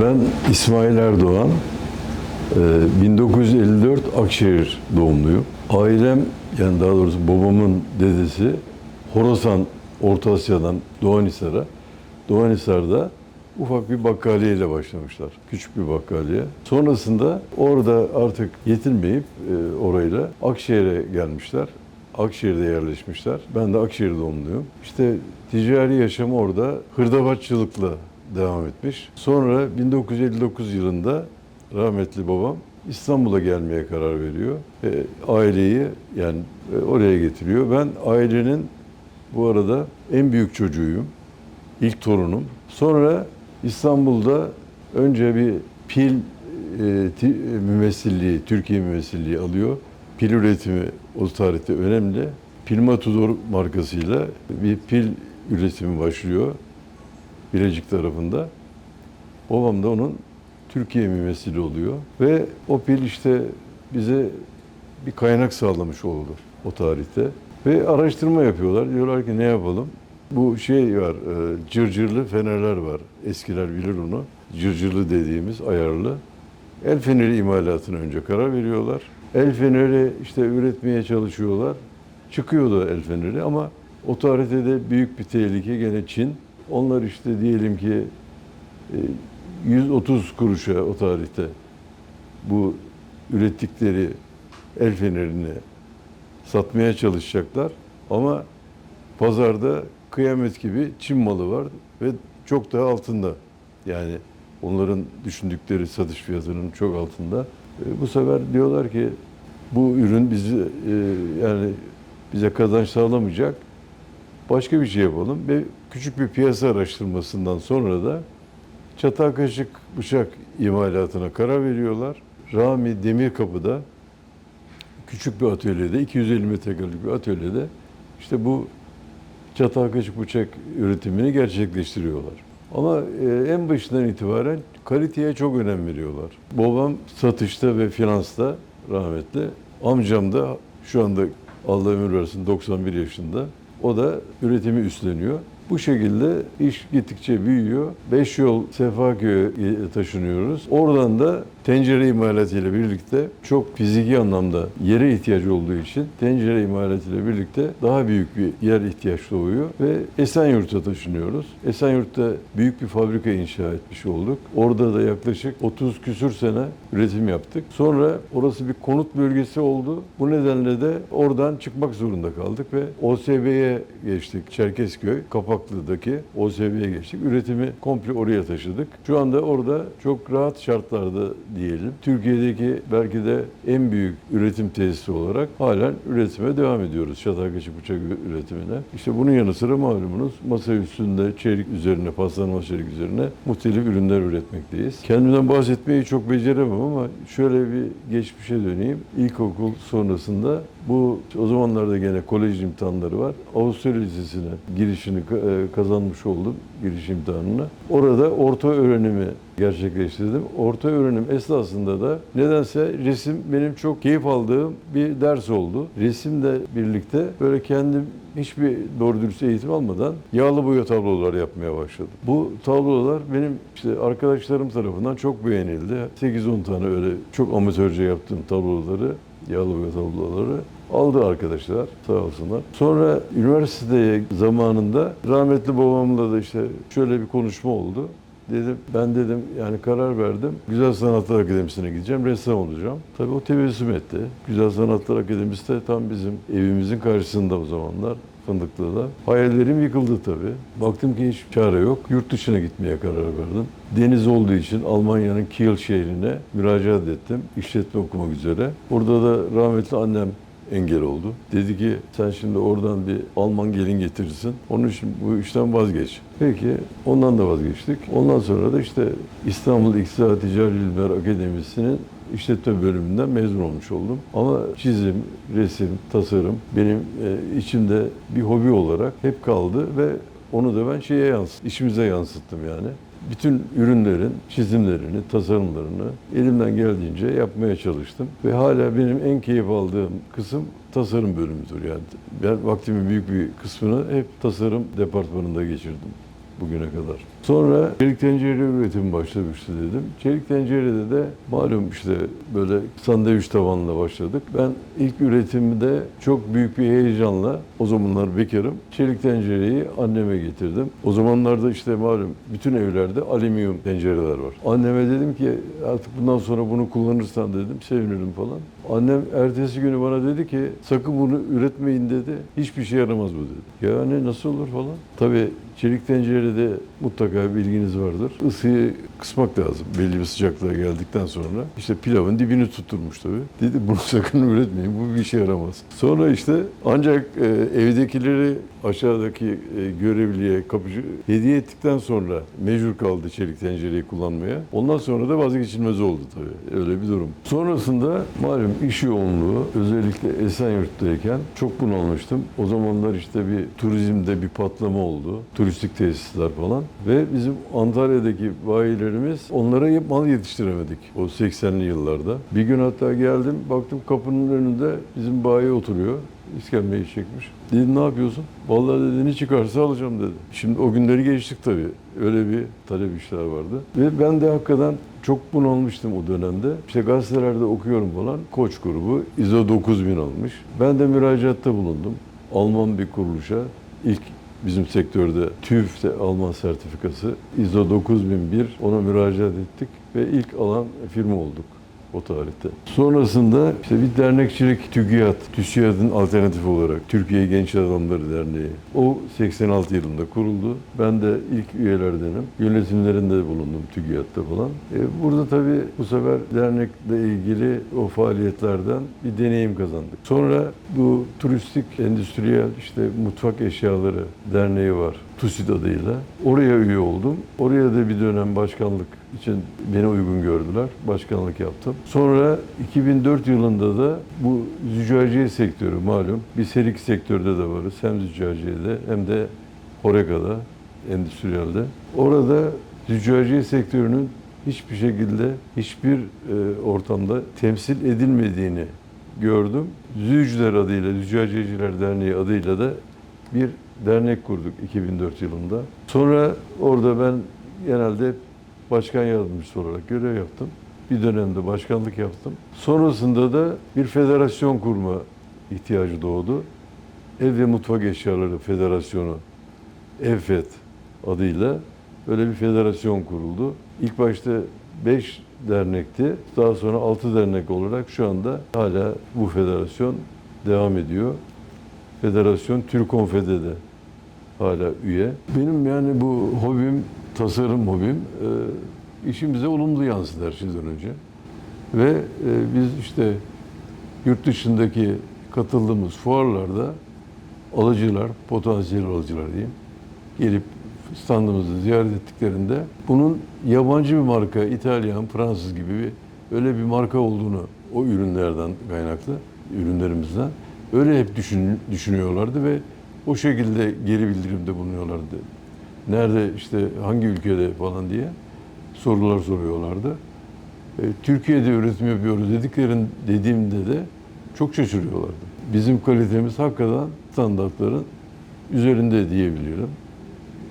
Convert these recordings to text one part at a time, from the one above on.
Ben İsmail Erdoğan. Ee, 1954 Akşehir doğumluyum. Ailem, yani daha doğrusu babamın dedesi Horasan, Orta Asya'dan Doğanisar'a, Doğanisar'da ufak bir bakkaliye ile başlamışlar. Küçük bir bakkaliye. Sonrasında orada artık yetinmeyip e, orayla Akşehir'e gelmişler. Akşehir'de yerleşmişler. Ben de Akşehir doğumluyum. İşte ticari yaşam orada hırdavatçılıkla devam etmiş. Sonra 1959 yılında rahmetli babam İstanbul'a gelmeye karar veriyor. Ve aileyi yani e, oraya getiriyor. Ben ailenin bu arada en büyük çocuğuyum. İlk torunum. Sonra İstanbul'da önce bir pil e, e, mümessilliği, Türkiye mümessilliği alıyor. Pil üretimi o tarihte önemli. Pilma Tudor markasıyla bir pil üretimi başlıyor. Bilecik tarafında. Babam da onun Türkiye mümessili oluyor. Ve o pil işte bize bir kaynak sağlamış oldu o tarihte. Ve araştırma yapıyorlar. Diyorlar ki ne yapalım? Bu şey var, e, cırcırlı fenerler var. Eskiler bilir onu. Cırcırlı dediğimiz ayarlı. El feneri imalatına önce karar veriyorlar. El feneri işte üretmeye çalışıyorlar. Çıkıyor da el feneri ama o tarihte de büyük bir tehlike gene Çin. Onlar işte diyelim ki e, 130 kuruşa o tarihte bu ürettikleri el fenerini satmaya çalışacaklar. Ama pazarda kıyamet gibi Çin malı var ve çok daha altında. Yani onların düşündükleri satış fiyatının çok altında. E, bu sefer diyorlar ki bu ürün bizi e, yani bize kazanç sağlamayacak. Başka bir şey yapalım ve küçük bir piyasa araştırmasından sonra da çatal kaşık bıçak imalatına karar veriyorlar. Rami Demirkapı'da küçük bir atölyede, 250 metrekarelik bir atölyede işte bu çatal kaşık bıçak üretimini gerçekleştiriyorlar. Ama e, en başından itibaren kaliteye çok önem veriyorlar. Babam satışta ve finansta rahmetli. Amcam da şu anda Allah ömür versin 91 yaşında. O da üretimi üstleniyor. Bu şekilde iş gittikçe büyüyor. Beş yol Sefaköy'e taşınıyoruz. Oradan da tencere imalatıyla birlikte çok fiziki anlamda yere ihtiyacı olduğu için tencere imalatıyla birlikte daha büyük bir yer ihtiyaç doğuyor ve Esenyurt'a taşınıyoruz. Esenyurt'ta büyük bir fabrika inşa etmiş olduk. Orada da yaklaşık 30 küsür sene üretim yaptık. Sonra orası bir konut bölgesi oldu. Bu nedenle de oradan çıkmak zorunda kaldık ve OSB'ye geçtik. Çerkezköy, Kapaklı'daki OSB'ye geçtik. Üretimi komple oraya taşıdık. Şu anda orada çok rahat şartlarda diyelim. Türkiye'deki belki de en büyük üretim tesisi olarak halen üretime devam ediyoruz. Çatal kaşık bıçak üretimine. İşte bunun yanı sıra malumunuz masa üstünde çelik üzerine, paslanmaz çelik üzerine muhtelif ürünler üretmekteyiz. Kendimden bahsetmeyi çok beceremem ama şöyle bir geçmişe döneyim. İlkokul sonrasında bu o zamanlarda gene kolej imtihanları var. Avusturya Lisesi'ne girişini e, kazanmış oldum giriş imtihanına. Orada orta öğrenimi gerçekleştirdim. Orta öğrenim esnasında da nedense resim benim çok keyif aldığım bir ders oldu. Resimle birlikte böyle kendim hiçbir doğru dürüst eğitim almadan yağlı boya tablolar yapmaya başladım. Bu tablolar benim işte arkadaşlarım tarafından çok beğenildi. 8-10 tane öyle çok amatörce yaptığım tabloları, yağlı tabloları aldı arkadaşlar sağ olsunlar. Sonra üniversiteye zamanında rahmetli babamla da işte şöyle bir konuşma oldu. Dedim ben dedim yani karar verdim. Güzel Sanatlar Akademisi'ne gideceğim. Ressam olacağım. Tabii o tebessüm etti. Güzel Sanatlar Akademisi de tam bizim evimizin karşısında o zamanlar. Fındıklı'da. Hayallerim yıkıldı tabii. Baktım ki hiç çare yok. Yurt dışına gitmeye karar verdim. Deniz olduğu için Almanya'nın Kiel şehrine müracaat ettim. İşletme okumak üzere. Burada da rahmetli annem engel oldu. Dedi ki sen şimdi oradan bir Alman gelin getirirsin. Onun için bu işten vazgeç. Peki ondan da vazgeçtik. Ondan sonra da işte İstanbul İktisat Ticari İlimler Akademisi'nin işletme bölümünden mezun olmuş oldum. Ama çizim, resim, tasarım benim e, içimde bir hobi olarak hep kaldı ve onu da ben şeye yansıttım, işimize yansıttım yani. Bütün ürünlerin çizimlerini, tasarımlarını elimden geldiğince yapmaya çalıştım. Ve hala benim en keyif aldığım kısım tasarım bölümüdür yani. Ben vaktimin büyük bir kısmını hep tasarım departmanında geçirdim bugüne kadar. Sonra çelik tencere üretimi başlamıştı dedim. Çelik tencerede de malum işte böyle sandviç tavanla başladık. Ben ilk üretimde çok büyük bir heyecanla o zamanlar bekarım. Çelik tencereyi anneme getirdim. O zamanlarda işte malum bütün evlerde alüminyum tencereler var. Anneme dedim ki artık bundan sonra bunu kullanırsan dedim sevinirim falan. Annem ertesi günü bana dedi ki sakın bunu üretmeyin dedi. Hiçbir şey yaramaz bu dedi. Yani nasıl olur falan. Tabii çelik tencerede mutlaka bilginiz vardır. Isıyı kısmak lazım belli bir sıcaklığa geldikten sonra. İşte pilavın dibini tutturmuş tabii. Dedi bunu sakın üretmeyin bu bir işe yaramaz. Sonra işte ancak e, evdekileri aşağıdaki e, görevliye kapıcı hediye ettikten sonra mecbur kaldı çelik tencereyi kullanmaya. Ondan sonra da vazgeçilmez oldu tabii. Öyle bir durum. Sonrasında malum iş yoğunluğu özellikle Esenyurt'tayken çok bunalmıştım. O zamanlar işte bir turizmde bir patlama oldu. Turistik tesisler falan. Ve bizim Antalya'daki bayilerimiz onlara mal yetiştiremedik o 80'li yıllarda. Bir gün hatta geldim baktım kapının önünde bizim bayi oturuyor. İskemleyi çekmiş. Dedim ne yapıyorsun? Vallahi dedi ne çıkarsa alacağım dedi. Şimdi o günleri geçtik tabii. Öyle bir talep işler vardı. Ve ben de hakikaten çok bunalmıştım o dönemde. İşte gazetelerde okuyorum falan. Koç grubu ISO 9000 almış. Ben de müracaatta bulundum. Alman bir kuruluşa. ilk bizim sektörde TÜV'de Alman sertifikası. ISO 9001 ona müracaat ettik ve ilk alan firma olduk o tarihte. Sonrasında işte bir dernekçilik TÜGİAD, TÜSİAD'ın alternatif olarak Türkiye Genç Adamları Derneği. O 86 yılında kuruldu. Ben de ilk üyelerdenim. Yönetimlerinde bulundum TÜGİAD'da falan. E, burada tabii bu sefer dernekle ilgili o faaliyetlerden bir deneyim kazandık. Sonra bu turistik endüstriyel işte mutfak eşyaları derneği var. TUSİD adıyla. Oraya üye oldum. Oraya da bir dönem başkanlık için beni uygun gördüler. Başkanlık yaptım. Sonra 2004 yılında da bu züccaciye sektörü malum. Biz her iki sektörde de varız. Hem züccaciyede hem de Horeca'da, endüstriyelde. Orada züccaciye sektörünün hiçbir şekilde hiçbir e, ortamda temsil edilmediğini gördüm. Zücciler adıyla, Züccaciyeciler Derneği adıyla da bir dernek kurduk 2004 yılında. Sonra orada ben genelde başkan yardımcısı olarak görev yaptım. Bir dönemde başkanlık yaptım. Sonrasında da bir federasyon kurma ihtiyacı doğdu. Ev ve Mutfak Eşyaları Federasyonu, EFET adıyla böyle bir federasyon kuruldu. İlk başta 5 dernekti. Daha sonra 6 dernek olarak şu anda hala bu federasyon devam ediyor. Federasyon Türk Konfede'de hala üye. Benim yani bu hobim, tasarım hobim e, işimize olumlu yansıdı her şeyden önce. Ve e, biz işte yurt dışındaki katıldığımız fuarlarda alıcılar, potansiyel alıcılar diyeyim, gelip standımızı ziyaret ettiklerinde bunun yabancı bir marka, İtalyan, Fransız gibi bir, öyle bir marka olduğunu o ürünlerden kaynaklı, ürünlerimizden öyle hep düşün, düşünüyorlardı ve o şekilde geri bildirimde bulunuyorlardı. Nerede işte hangi ülkede falan diye sorular soruyorlardı. E, Türkiye'de üretim yapıyoruz dediklerin dediğimde de çok şaşırıyorlardı. Bizim kalitemiz hakikaten standartların üzerinde diyebiliyorum.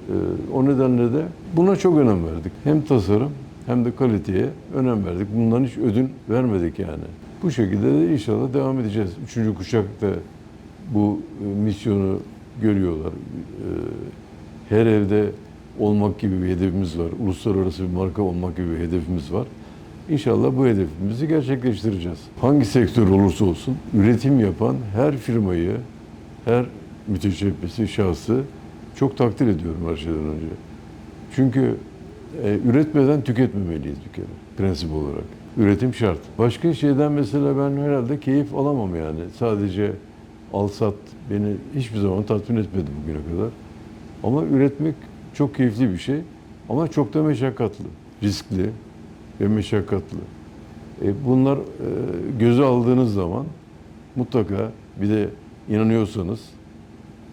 E, o nedenle de buna çok önem verdik. Hem tasarım hem de kaliteye önem verdik. Bundan hiç ödün vermedik yani. Bu şekilde de inşallah devam edeceğiz. Üçüncü kuşakta bu e, misyonu görüyorlar. E, Her evde olmak gibi bir hedefimiz var. Uluslararası bir marka olmak gibi bir hedefimiz var. İnşallah bu hedefimizi gerçekleştireceğiz. Hangi sektör olursa olsun üretim yapan her firmayı, her müteşebbisi, şahsı çok takdir ediyorum her şeyden önce. Çünkü e, üretmeden tüketmemeliyiz bir kere prensip olarak. Üretim şart. Başka şeyden mesela ben herhalde keyif alamam yani. Sadece al sat beni hiçbir zaman tatmin etmedi bugüne kadar. Ama üretmek çok keyifli bir şey. Ama çok da meşakkatli, riskli ve meşakkatli. E, bunlar e, göze aldığınız zaman mutlaka bir de inanıyorsanız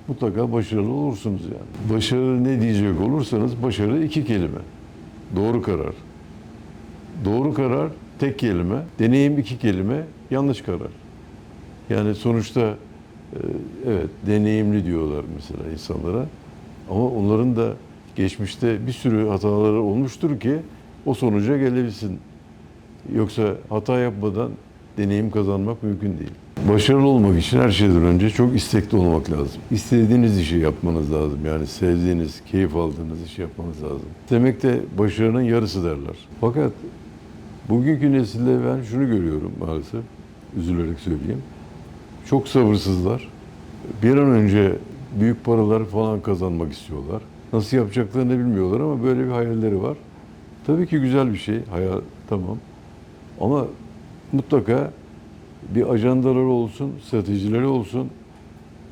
mutlaka başarılı olursunuz yani. Başarı ne diyecek olursanız başarı iki kelime. doğru karar. Doğru karar tek kelime, deneyim iki kelime, yanlış karar. Yani sonuçta e, evet deneyimli diyorlar mesela insanlara. Ama onların da geçmişte bir sürü hataları olmuştur ki o sonuca gelebilsin. Yoksa hata yapmadan deneyim kazanmak mümkün değil. Başarılı olmak için her şeyden önce çok istekli olmak lazım. İstediğiniz işi yapmanız lazım. Yani sevdiğiniz, keyif aldığınız işi yapmanız lazım. Demek de başarının yarısı derler. Fakat bugünkü nesilde ben şunu görüyorum maalesef. Üzülerek söyleyeyim. Çok sabırsızlar. Bir an önce büyük paralar falan kazanmak istiyorlar. Nasıl yapacaklarını bilmiyorlar ama böyle bir hayalleri var. Tabii ki güzel bir şey. Hayal tamam. Ama mutlaka bir ajandaları olsun, stratejileri olsun.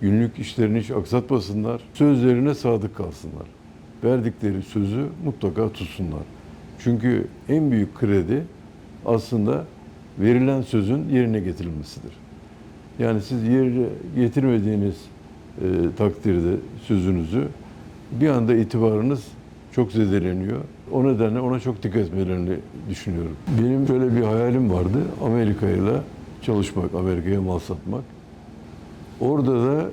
Günlük işlerini hiç aksatmasınlar. Sözlerine sadık kalsınlar. Verdikleri sözü mutlaka tutsunlar. Çünkü en büyük kredi aslında verilen sözün yerine getirilmesidir. Yani siz yerine getirmediğiniz e, takdirde sözünüzü bir anda itibarınız çok zedeleniyor. O nedenle ona çok dikkat etmelerini düşünüyorum. Benim böyle bir hayalim vardı. Amerika ile çalışmak, Amerika'ya mal satmak. Orada da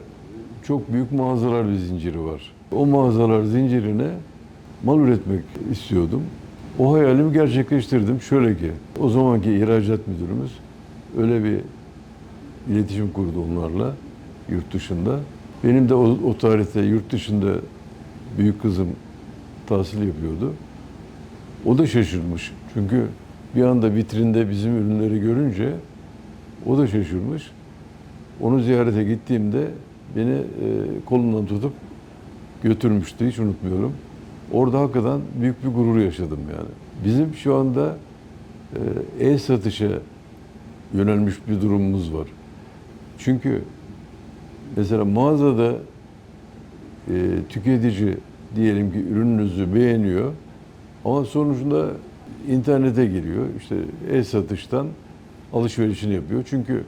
çok büyük mağazalar bir zinciri var. O mağazalar zincirine mal üretmek istiyordum. O hayalimi gerçekleştirdim. Şöyle ki, o zamanki ihracat müdürümüz öyle bir iletişim kurdu onlarla yurt dışında. Benim de o, o tarihte yurt dışında büyük kızım tahsil yapıyordu. O da şaşırmış. Çünkü bir anda vitrinde bizim ürünleri görünce o da şaşırmış. Onu ziyarete gittiğimde beni e, kolundan tutup götürmüştü. Hiç unutmuyorum. Orada hakikaten büyük bir gurur yaşadım yani. Bizim şu anda e-satışa yönelmiş bir durumumuz var. Çünkü mesela mağazada e, tüketici diyelim ki ürününüzü beğeniyor ama sonucunda internete giriyor. İşte e-satıştan alışverişini yapıyor. Çünkü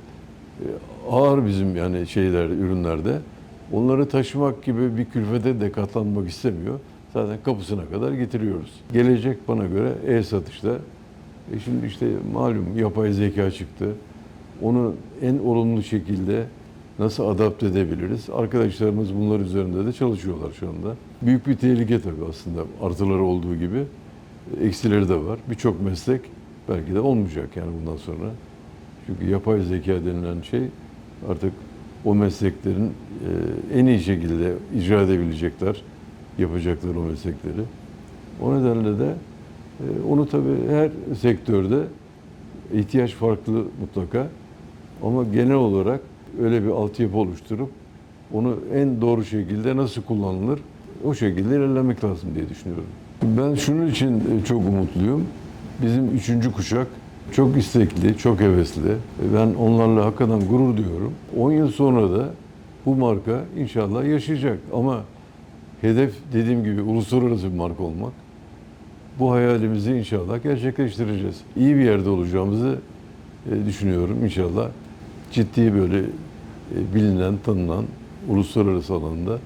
e, ağır bizim yani şeyler ürünlerde. Onları taşımak gibi bir külfete de katlanmak istemiyor. Zaten kapısına kadar getiriyoruz. Gelecek bana göre e-satışta. E şimdi işte malum yapay zeka çıktı. Onu en olumlu şekilde nasıl adapte edebiliriz? Arkadaşlarımız bunlar üzerinde de çalışıyorlar şu anda. Büyük bir tehlike tabii aslında artıları olduğu gibi eksileri de var. Birçok meslek belki de olmayacak yani bundan sonra. Çünkü yapay zeka denilen şey artık o mesleklerin e, en iyi şekilde icra edebilecekler, yapacaklar o meslekleri. O nedenle de e, onu tabii her sektörde ihtiyaç farklı mutlaka. Ama genel olarak öyle bir altyapı oluşturup onu en doğru şekilde nasıl kullanılır o şekilde ilerlemek lazım diye düşünüyorum. Ben şunun için e, çok umutluyum. Bizim üçüncü kuşak çok istekli, çok hevesli. Ben onlarla hakikaten gurur duyuyorum. 10 yıl sonra da bu marka inşallah yaşayacak. Ama hedef dediğim gibi uluslararası bir marka olmak. Bu hayalimizi inşallah gerçekleştireceğiz. İyi bir yerde olacağımızı e, düşünüyorum inşallah. Ciddi böyle e, bilinen, tanınan uluslararası alanda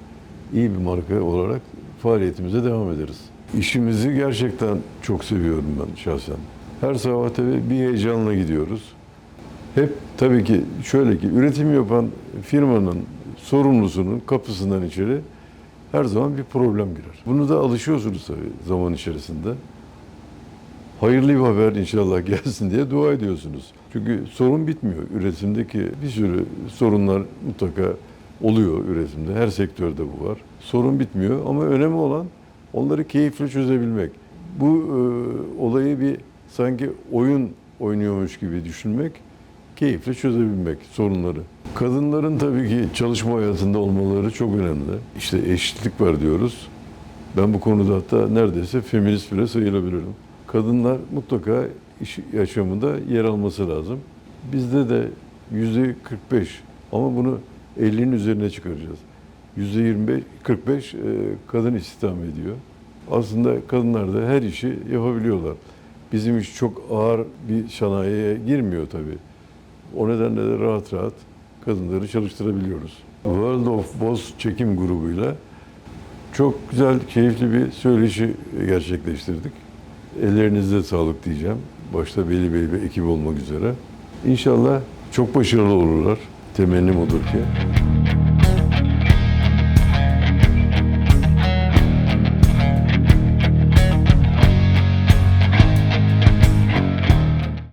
iyi bir marka olarak faaliyetimize devam ederiz. İşimizi gerçekten çok seviyorum ben şahsen. Her sabah tabii bir heyecanla gidiyoruz. Hep tabii ki şöyle ki üretim yapan firmanın sorumlusunun kapısından içeri her zaman bir problem girer. Bunu da alışıyorsunuz tabii zaman içerisinde. Hayırlı bir haber inşallah gelsin diye dua ediyorsunuz. Çünkü sorun bitmiyor. Üretimdeki bir sürü sorunlar mutlaka oluyor üretimde. Her sektörde bu var. Sorun bitmiyor ama önemli olan onları keyifle çözebilmek. Bu e, olayı bir sanki oyun oynuyormuş gibi düşünmek, keyifle çözebilmek sorunları. Kadınların tabii ki çalışma hayatında olmaları çok önemli. İşte eşitlik var diyoruz. Ben bu konuda hatta neredeyse feminist bile sayılabilirim. Kadınlar mutlaka iş yaşamında yer alması lazım. Bizde de yüzde 45 ama bunu 50'nin üzerine çıkaracağız. Yüzde 25, 45 e, kadın istihdam ediyor. Aslında kadınlar da her işi yapabiliyorlar. Bizim iş çok ağır bir sanayiye girmiyor tabii. O nedenle de rahat rahat kadınları çalıştırabiliyoruz. World of Boss çekim grubuyla çok güzel, keyifli bir söyleşi gerçekleştirdik. Ellerinizde sağlık diyeceğim. Başta Veli Bey ve ekip olmak üzere. İnşallah çok başarılı olurlar. Temennim odur ki.